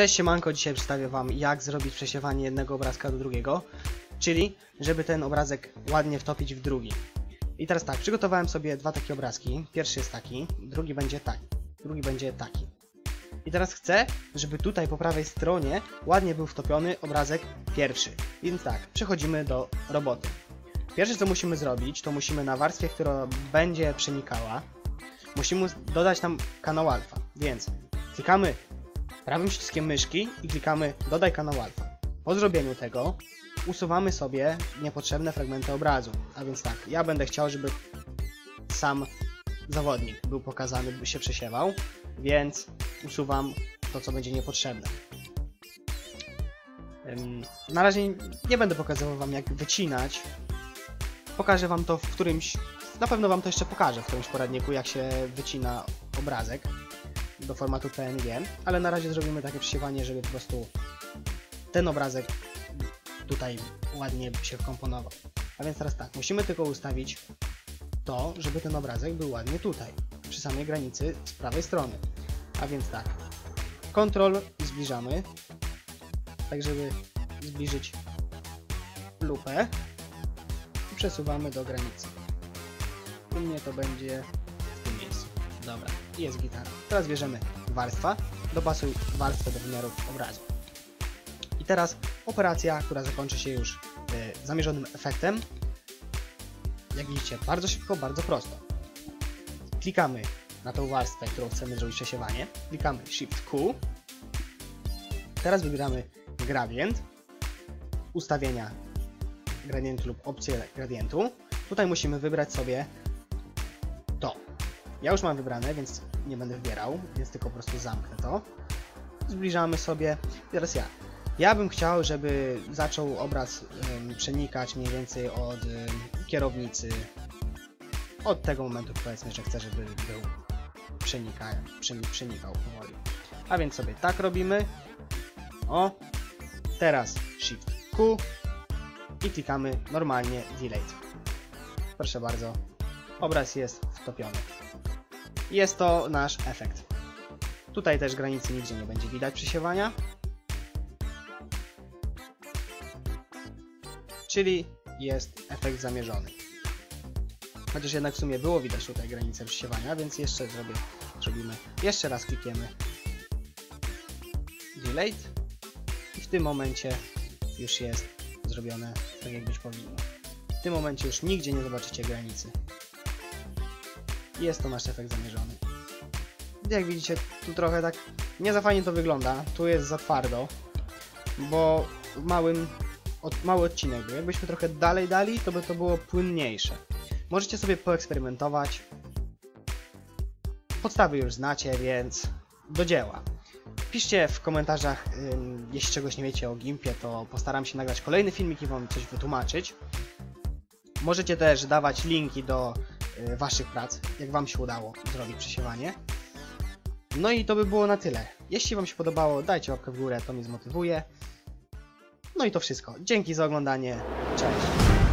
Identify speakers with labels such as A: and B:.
A: Cześć siemanko, dzisiaj przedstawię wam jak zrobić przesiewanie jednego obrazka do drugiego, czyli żeby ten obrazek ładnie wtopić w drugi. I teraz tak, przygotowałem sobie dwa takie obrazki. Pierwszy jest taki, drugi będzie taki, drugi będzie taki. I teraz chcę, żeby tutaj po prawej stronie ładnie był wtopiony obrazek pierwszy. Więc tak, przechodzimy do roboty. Pierwsze co musimy zrobić, to musimy na warstwie, która będzie przenikała, musimy dodać tam kanał alfa. Więc klikamy prawym przyciskiem myszki i klikamy dodaj kanał alfa. Po zrobieniu tego usuwamy sobie niepotrzebne fragmenty obrazu. A więc tak, ja będę chciał, żeby sam zawodnik był pokazany, by się przesiewał, więc usuwam to, co będzie niepotrzebne. Na razie nie będę pokazywał Wam, jak wycinać. Pokażę Wam to w którymś, na pewno Wam to jeszcze pokażę w którymś poradniku, jak się wycina obrazek do formatu PNG, ale na razie zrobimy takie przesiewanie, żeby po prostu ten obrazek tutaj ładnie się wkomponował. A więc teraz tak, musimy tylko ustawić to, żeby ten obrazek był ładnie tutaj, przy samej granicy z prawej strony. A więc tak, i zbliżamy, tak żeby zbliżyć lupę i przesuwamy do granicy. U mnie to będzie w tym miejscu. Dobra, jest gitara. Teraz bierzemy warstwa, dopasuj warstwę do wymiarów obrazu. I teraz operacja, która zakończy się już y, zamierzonym efektem. Jak widzicie, bardzo szybko, bardzo prosto. Klikamy na tą warstwę, którą chcemy zrobić przesiewanie. Klikamy Shift Q. Teraz wybieramy gradient, ustawienia gradientu lub opcję gradientu. Tutaj musimy wybrać sobie. Ja już mam wybrane, więc nie będę wybierał, więc tylko po prostu zamknę to. Zbliżamy sobie. Teraz ja. Ja bym chciał, żeby zaczął obraz przenikać mniej więcej od kierownicy. Od tego momentu powiedzmy, że chcę, żeby był przenika, przeni- przenikał powoli. A więc sobie tak robimy. O. Teraz Shift Q i klikamy normalnie Delete. Proszę bardzo. Obraz jest wtopiony. Jest to nasz efekt. Tutaj też granicy nigdzie nie będzie widać przesiewania. Czyli jest efekt zamierzony. Chociaż jednak w sumie było widać tutaj granicę przesiewania, więc jeszcze zrobię, zrobimy. Jeszcze raz klikniemy Delete i w tym momencie już jest zrobione tak jak być powinno. W tym momencie już nigdzie nie zobaczycie granicy. Jest to nasz efekt zamierzony. Jak widzicie, tu trochę tak nie za fajnie to wygląda. Tu jest za twardo, bo małym, od, mały odcinek był. Jakbyśmy trochę dalej dali, to by to było płynniejsze. Możecie sobie poeksperymentować. Podstawy już znacie, więc do dzieła. Piszcie w komentarzach, jeśli czegoś nie wiecie o Gimpie, to postaram się nagrać kolejny filmik i wam coś wytłumaczyć. Możecie też dawać linki do waszych prac, jak wam się udało zrobić przesiewanie. No i to by było na tyle. Jeśli wam się podobało, dajcie łapkę w górę, to mnie zmotywuje. No i to wszystko. Dzięki za oglądanie. Cześć.